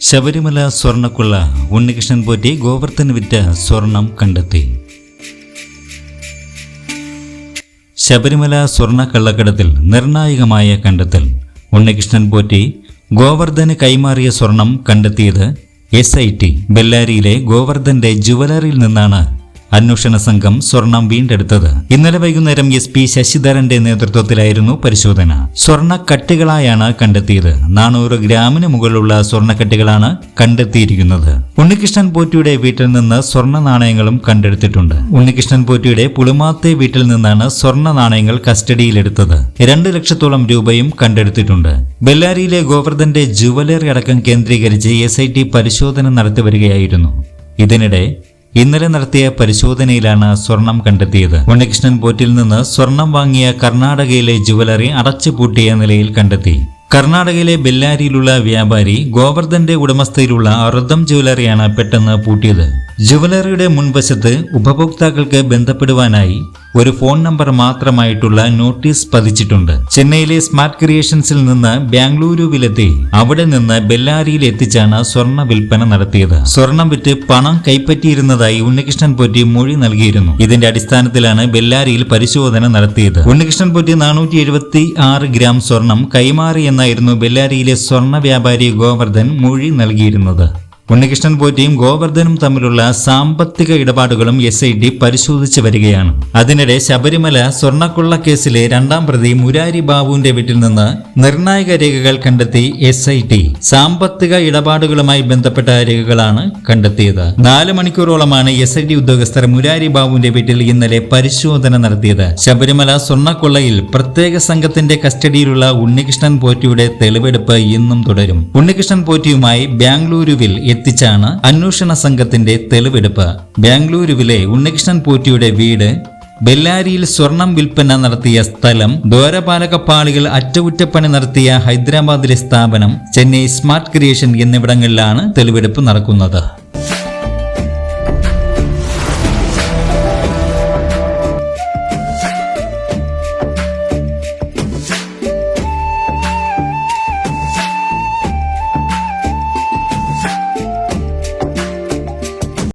ശബരിമല സ്വർണക്കുള്ള ഉണ്ണികൃഷ്ണൻ പോറ്റി ഗോവർദ്ധൻ വിറ്റ സ്വർണം കണ്ടെത്തി. ശബരിമല സ്വർണ കള്ളക്കടത്തിൽ നിർണായകമായ കണ്ടെത്തൽ. ഉണ്ണികൃഷ്ണൻ പോറ്റി ഗോവർദ്ധന് കൈമാറിയ സ്വർണം കണ്ടെത്തിയത് എസ് ഐ ടി ബെല്ലാരിയിലെ ഗോവർദ്ധന്റെ ജുവലറിയിൽ നിന്നാണ് അന്വേഷണ സംഘം സ്വർണം വീണ്ടെടുത്തത്. ഇന്നലെ വൈകുന്നേരം എസ് പി ശശിധരന്റെ നേതൃത്വത്തിലായിരുന്നു പരിശോധന. സ്വർണ കട്ടികളായാണ് കണ്ടെത്തിയത്. നാനൂറ് ഗ്രാമിന് മുകളിലുള്ള സ്വർണക്കട്ടികളാണ് കണ്ടെത്തിയിരിക്കുന്നത്. ഉണ്ണികൃഷ്ണൻ പോറ്റിയുടെ വീട്ടിൽ നിന്ന് സ്വർണ നാണയങ്ങളും കണ്ടെടുത്തിട്ടുണ്ട്. ഉണ്ണികൃഷ്ണൻ പോറ്റിയുടെ പുളിമാത്തെ വീട്ടിൽ നിന്നാണ് സ്വർണ നാണയങ്ങൾ കസ്റ്റഡിയിലെടുത്തത്. രണ്ട് ലക്ഷത്തോളം രൂപയും കണ്ടെടുത്തിട്ടുണ്ട്. ബെല്ലാരിയിലെ ഗോവർദ്ധന്റെ ജുവലറി അടക്കം കേന്ദ്രീകരിച്ച് എസ് പരിശോധന നടത്തി വരികയായിരുന്നു. ഇതിനിടെ ഇന്നലെ നടത്തിയ പരിശോധനയിലാണ് സ്വർണം കണ്ടെത്തിയത്. ഉണ്ണികൃഷ്ണൻ പോറ്റിൽ നിന്ന് സ്വർണം വാങ്ങിയ കർണാടകയിലെ ജുവലറി അടച്ചുപൂട്ടിയ നിലയിൽ കണ്ടെത്തി. കർണാടകയിലെ ബെല്ലാരിയിലുള്ള വ്യാപാരി ഗോവർദ്ധന്റെ ഉടമസ്ഥയിലുള്ള അർദ്ധം ജുവലറിയാണ് പെട്ടെന്ന് പൂട്ടിയത്. ജുവലറിയുടെ മുൻവശത്ത് ഉപഭോക്താക്കൾക്ക് ബന്ധപ്പെടുവാനായി ഒരു ഫോൺ നമ്പർ മാത്രമായിട്ടുള്ള നോട്ടീസ് പതിച്ചിട്ടുണ്ട്. ചെന്നൈയിലെ സ്മാർട്ട് ക്രിയേഷൻസിൽ നിന്ന് ബാംഗ്ലൂരുവിലെത്തി. അവിടെ നിന്ന് ബെല്ലാരിയിൽ എത്തിച്ചാണ് സ്വർണ വിൽപ്പന നടത്തിയത്. സ്വർണം വിറ്റ് പണം കൈപ്പറ്റിയിരുന്നതായി ഉണ്ണികൃഷ്ണൻ പൊറ്റി മൊഴി നൽകിയിരുന്നു. ഇതിന്റെ അടിസ്ഥാനത്തിലാണ് ബെല്ലാരിയിൽ പരിശോധന നടത്തിയത്. ഉണ്ണികൃഷ്ണൻ പൊറ്റി നാനൂറ്റി എഴുപത്തി ആറ് ഗ്രാം സ്വർണം കൈമാറിയെന്നായിരുന്നു ബെല്ലാരിയിലെ സ്വർണ വ്യാപാരി ഗോവർദ്ധൻ മൊഴി നൽകിയിരുന്നത്. ഉണ്ണികൃഷ്ണൻ പോറ്റിയും ഗോവർദ്ധനും തമ്മിലുള്ള സാമ്പത്തിക ഇടപാടുകളും എസ് ഐ ഡി പരിശോധിച്ചു വരികയാണ്. അതിനിടെ ശബരിമല സ്വർണക്കൊള്ള കേസിലെ രണ്ടാം പ്രതി മുരാരി ബാബുവിന്റെ വീട്ടിൽ നിന്ന് നിർണായക രേഖകൾ കണ്ടെത്തി എസ് ഐ ടി സാമ്പത്തിക ഇടപാടുകളുമായി ബന്ധപ്പെട്ട രേഖകളാണ് കണ്ടെത്തിയത്. നാല് മണിക്കൂറോളമാണ് എസ് ഐ ഉദ്യോഗസ്ഥർ മുരാരി ബാബുവിന്റെ വീട്ടിൽ ഇന്നലെ പരിശോധന നടത്തിയത്. ശബരിമല സ്വർണക്കൊള്ളയിൽ പ്രത്യേക സംഘത്തിന്റെ കസ്റ്റഡിയിലുള്ള ഉണ്ണികൃഷ്ണൻ പോറ്റിയുടെ തെളിവെടുപ്പ് ഇന്നും തുടരും. ഉണ്ണികൃഷ്ണൻ പോറ്റിയുമായി ബാംഗ്ലൂരുവിൽ എത്തിച്ചാണ് അന്വേഷണ സംഘത്തിന്റെ തെളിവെടുപ്പ്. ബാംഗ്ലൂരുവിലെ ഉണ്ണികൃഷ്ണൻ പോറ്റിയുടെ വീട് ബെല്ലാരിയിൽ സ്വർണം വിൽപ്പന നടത്തിയ സ്ഥലം ദ്വാരപാലകപ്പാളികൾ അറ്റകുറ്റപ്പണി നടത്തിയ ഹൈദരാബാദിലെ സ്ഥാപനം ചെന്നൈ സ്മാർട്ട് ക്രിയേഷൻ എന്നിവിടങ്ങളിലാണ് തെളിവെടുപ്പ് നടക്കുന്നത്.